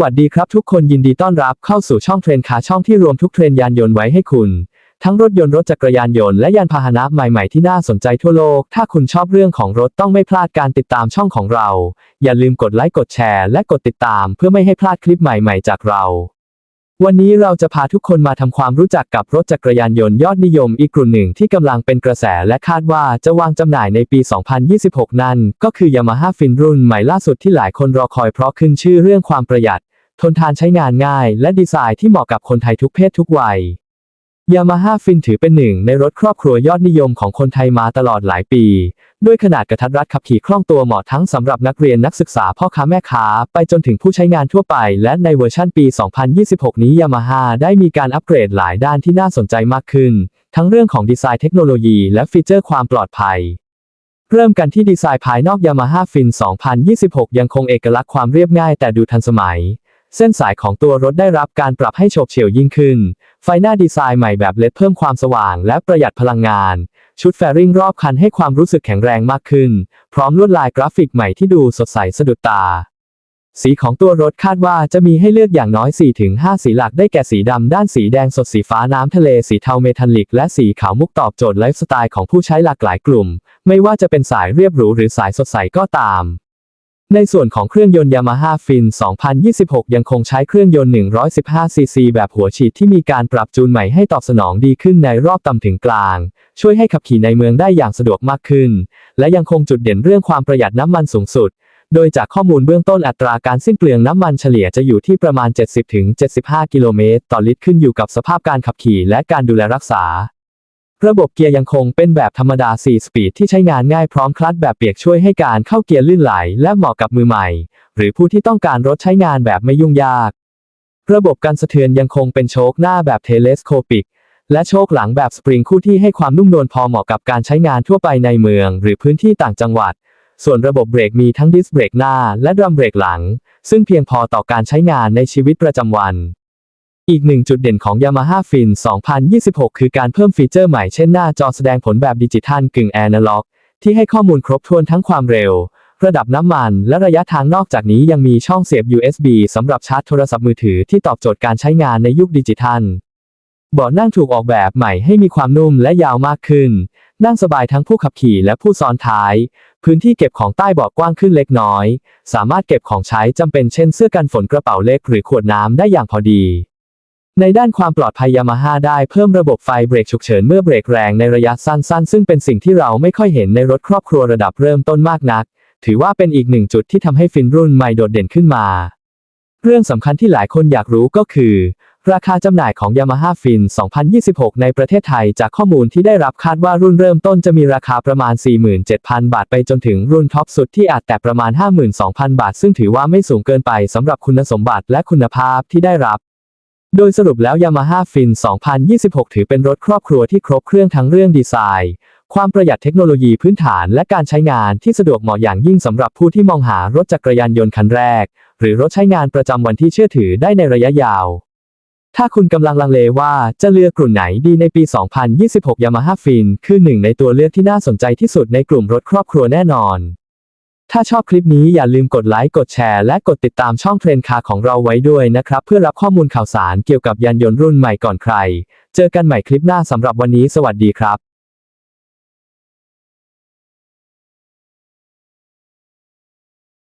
วัสดีครับทุกคนยินดีต้อนรับเข้าสู่ช่องเทรนคาช่องที่รวมทุกเทรนยานยนต์ไว้ให้คุณ ทั้งรถยนต์รถจักรยานยนต์และยานพาหนะใหม่ๆที่น่าสนใจทั่วโลก ถ้าคุณชอบเรื่องของรถต้องไม่พลาดการติดตามช่องของเรา อย่าลืมกดไลค์กดแชร์และกดติดตามเพื่อไม่ให้พลาดคลิปใหม่ๆ จากเรา วันนี้เราจะพาทุกคนมาทำความรู้จักกับรถจักรยานยนต์ยอดนิยมอีกกลุ่มหนึ่งที่กำลังเป็นกระแสและคาดว่าจะวางจำหน่ายในปี 2026 นั่นก็คือ Yamaha Fin รุ่นใหม่ล่าสุดที่หลายคนรอคอยเพราะขึ้นชื่อเรื่องความประหยัด ทนทานใช้งานง่าย และดีไซน์ที่เหมาะกับคนไทยทุกเพศทุกวัย Yamaha Fin ถือเป็นหนึ่งในรถครอบครัวยอดนิยมของคนไทยมาตลอดหลายปี ด้วยขนาดกระทัดรัดขับขี่คล่องตัวเหมาะทั้งสำหรับนักเรียนนักศึกษาพ่อค้าแม่ค้า ไปจนถึงผู้ใช้งานทั่วไป และในเวอร์ชั่นปี 2026 นี้ Yamaha ได้มีการอัปเกรดหลายด้านที่น่าสนใจมากขึ้น ทั้งเรื่องของดีไซน์เทคโนโลยีและฟีเจอร์ความปลอดภัยเริ่มกันที่ดีไซน์ภายนอก Yamaha Fin 2026 ยังคงเอกลักษณ์ความเรียบง่ายแต่ดูทันสมัย เส้นสายของตัวรถได้รับการปรับให้โฉบเฉี่ยวยิ่งขึ้น ไฟหน้าดีไซน์ใหม่แบบเลดเพิ่มความสว่างและประหยัดพลังงาน ชุดแฟริงรอบคันให้ความรู้สึกแข็งแรงมากขึ้น พร้อมลวดลายกราฟิกใหม่ที่ดูสดใสสะดุดตา สีของตัวรถคาดว่าจะมีให้เลือกอย่างน้อย 4-5 สีหลักได้แก่สีดำด้านสีแดงสดสีฟ้าน้ำทะเลสีเทาเมทัลลิก และสีขาวมุกตอบโจทย์ไลฟ์สไตล์ของผู้ใช้หลากหลายกลุ่ม ไม่ว่าจะเป็นสายเรียบหรูหรือสายสดใสก็ตาม ในส่วนของเครื่องยนต์ Yamaha Fin 2026 ยังคงใช้เครื่องยนต์ 115ซีซีแบบหัวฉีดที่มีการปรับจูนใหม่ให้ตอบสนองดีขึ้นในรอบต่ำถึงกลาง ช่วยให้ขับขี่ในเมืองได้อย่างสะดวกมากขึ้น และยังคงจุดเด่นเรื่องความประหยัดน้ำมันสูงสุด โดยจากข้อมูลเบื้องต้นอัตราการสิ้นเปลืองน้ำมันเฉลี่ยจะอยู่ที่ประมาณ 70-75 กิโลเมตรต่อลิตรขึ้นอยู่กับสภาพการขับขี่และการดูแลรักษา ระบบเกียร์ยังคงเป็นแบบธรรมดา 4 สปีดที่ใช้งานง่ายพร้อมคลัตช์แบบเปียกช่วยให้การเข้าเกียร์ลื่นไหลและเหมาะกับมือใหม่ หรือผู้ที่ต้องการรถใช้งานแบบไม่ยุ่งยาก ระบบการสะเทือนยังคงเป็นโชคหน้าแบบเทเลสโคปิก และโชคหลังแบบสปริงคู่ที่ให้ความนุ่มนวลพอเหมาะกับการใช้งานทั่วไปในเมือง หรือพื้นที่ต่างจังหวัด ส่วนระบบเบรกมีทั้งดิสเบรกหน้า และดรัมเบรกหลัง ซึ่งเพียงพอต่อการใช้งานในชีวิตประจำวัน อีกหนึ่งจุดเด่นของ Yamaha Fin 2026 คือการเพิ่มฟีเจอร์ใหม่เช่นหน้าจอแสดงผลแบบดิจิทัลกึ่งแอนะล็อก ที่ให้ข้อมูลครบถ้วนทั้งความเร็ว ระดับน้ำมัน และระยะทางนอกจากนี้ยังมีช่องเสียบ USB สำหรับชาร์จโทรศัพท์มือถือที่ตอบโจทย์การใช้งานในยุคดิจิทัลเบาะนั่งถูกออกแบบใหม่ให้มีความนุ่มและยาวมากขึ้น นั่งสบายทั้งผู้ขับขี่และผู้ซ้อนท้าย พื้นที่เก็บของใต้เบาะกว้างขึ้นเล็กน้อย สามารถเก็บของใช้จำเป็นเช่นเสื้อกันฝนกระเป๋าเล็กหรือขวดน้ำได้อย่างพอดี ในด้านความปลอดภัยยามาฮ่าได้เพิ่มระบบไฟเบรกฉุกเฉินเมื่อเบรกแรงในระยะสั้นๆ ซึ่งเป็นสิ่งที่เราไม่ค่อยเห็นในรถครอบครัวระดับเริ่มต้นมากนัก ถือว่าเป็นอีกหนึ่งจุดที่ทำให้ฟินรุ่นใหม่โดดเด่นขึ้นมา เรื่องสำคัญที่หลายคนอยากรู้ก็คือ ราคาจำหน่ายของ Yamaha Fin 2026 ในประเทศไทยจากข้อมูลที่ได้รับคาดว่ารุ่นเริ่มต้นจะมีราคาประมาณ 47,000 บาทไปจนถึงรุ่นท็อปสุดที่อาจแตะประมาณ 52,000 บาท ซึ่งถือว่าไม่สูงเกินไปสำหรับคุณสมบัติและคุณภาพที่ได้รับ โดยสรุปแล้ว Yamaha Fin 2026 ถือเป็นรถครอบครัวที่ครบเครื่องทั้งเรื่องดีไซน์ ความประหยัดเทคโนโลยีพื้นฐานและการใช้งานที่สะดวกเหมาะอย่างยิ่งสำหรับผู้ที่มองหารถจักรยานยนต์คันแรก หรือรถใช้งานประจำวันที่เชื่อถือได้ในระยะยาว ถ้าคุณกำลังลังเลว่าจะเลือกกลุ่มไหนดีในปี 2026 Yamaha Fin คือหนึ่งในตัวเลือกที่น่าสนใจที่สุดในกลุ่มรถครอบครัวแน่นอน ถ้าชอบคลิปนี้อย่าลืมกดไลค์ กดแชร์ และกดติดตามช่องเทรนคาของเราไว้ด้วยนะครับ เพื่อรับข้อมูลข่าวสารเกี่ยวกับยานยนต์รุ่นใหม่ก่อนใคร เจอกันใหม่คลิปหน้าสำหรับวันนี้สวัสดีครับ